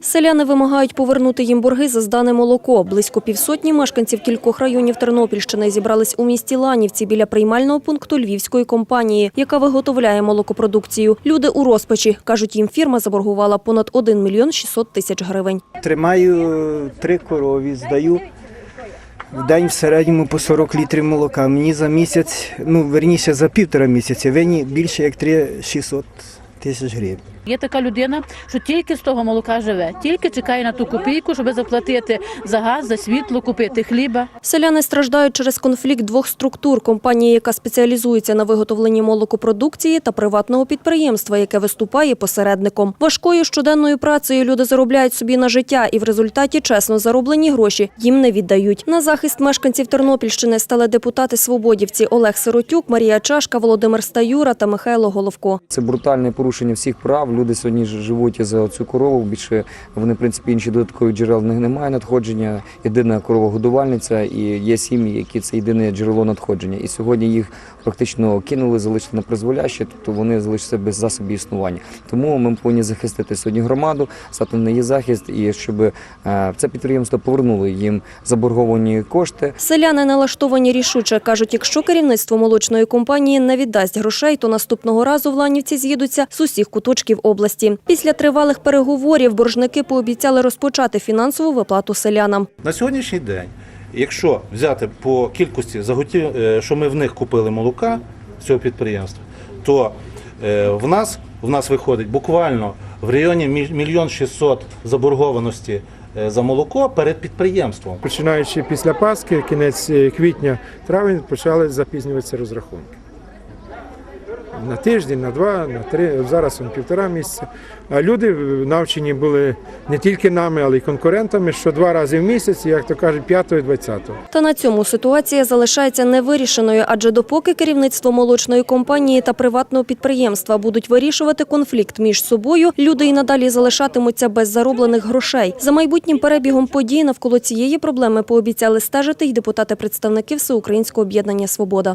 Селяни вимагають повернути їм борги за здане молоко. Близько півсотні мешканців кількох районів Тернопільщини зібрались у місті Ланівці біля приймального пункту львівської компанії, яка виготовляє молокопродукцію. Люди у розпачі. Кажуть, їм фірма заборгувала понад 1 мільйон 600 тисяч гривень. Тримаю три корові, здаю в день в середньому по 40 літрів молока. Мені за місяць, ну верніше за півтора місяця, винні більше як 3 600 тисяч гривень. Є така людина, що тільки з того молока живе, тільки чекає на ту копійку, щоб заплатити за газ, за світло, купити хліба. Селяни страждають через конфлікт двох структур – компанії, яка спеціалізується на виготовленні молокопродукції, та приватного підприємства, яке виступає посередником. Важкою щоденною працею люди заробляють собі на життя і в результаті чесно зароблені гроші їм не віддають. На захист мешканців Тернопільщини стали депутати-свободівці Олег Сиротюк, Марія Чашка, Володимир Стаюра та Михайло Головко. Це брутальне порушення всіх прав. Люди сьогодні живуть за цю корову. Більше вони, в принципі, інші додаткові джерел немає надходження. Єдина корова годувальниця і є сім'ї, які це єдине джерело надходження. І сьогодні їх практично кинули, залишили на призволяще, тобто вони залишаться без засобів існування. Тому ми повинні захистити сьогодні громаду, стати на її захист, і щоб е, це підприємство повернуло їм заборговані кошти. Селяни налаштовані рішуче. Кажуть, якщо керівництво молочної компанії не віддасть грошей, то наступного разу в Ланівці з'їдуться з усіх куточків області. Після тривалих переговорів боржники пообіцяли розпочати фінансову виплату селянам. На сьогоднішній день, якщо взяти по кількості заготів, е, що ми в них купили молока з цього підприємства, то е, в нас, в нас виходить буквально в районі міль- мільйон шістсот заборгованості е, за молоко перед підприємством. Починаючи після Пасхи, кінець квітня, травень, почали запізнюватися розрахунки. На тиждень, на два, на три, зараз он півтора місяця. А люди навчені були не тільки нами, але й конкурентами, що два рази в місяць, як то кажуть, 5 і 20. Та на цьому ситуація залишається невирішеною, адже допоки керівництво молочної компанії та приватного підприємства будуть вирішувати конфлікт між собою, люди і надалі залишатимуться без зароблених грошей. За майбутнім перебігом подій навколо цієї проблеми пообіцяли стежити й депутати-представники Всеукраїнського об'єднання Свобода.